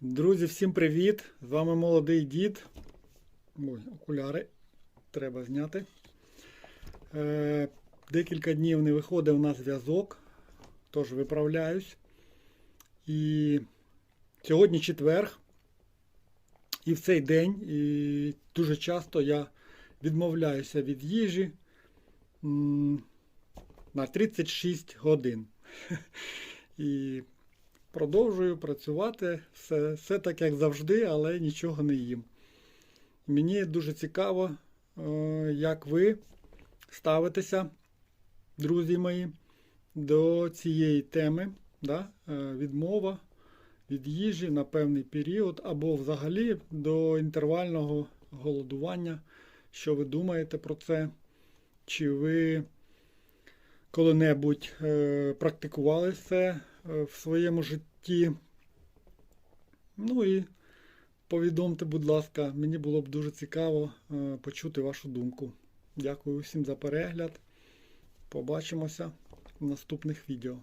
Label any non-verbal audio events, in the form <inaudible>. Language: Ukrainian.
Друзі, всім привіт! З вами молодий дід. Ой, окуляри треба зняти. Е, декілька днів не виходив на зв'язок, тож виправляюсь. І сьогодні четверг. І в цей день і дуже часто я відмовляюся від їжі на 36 годин. <laughs> І продовжую працювати. Все, все так, як завжди, але нічого не їм. Мені дуже цікаво, е, як ви ставитеся, друзі мої, до цієї теми. Да? е, Відмова від їжі на певний період, або взагалі до інтервального голодування. Що ви думаєте про це? Чи ви коли-небудь е, практикували це в своєму житті? Ну і повідомте, будь ласка, мені було б дуже цікаво е, почути вашу думку. Дякую всім за перегляд. Побачимося в наступних відео.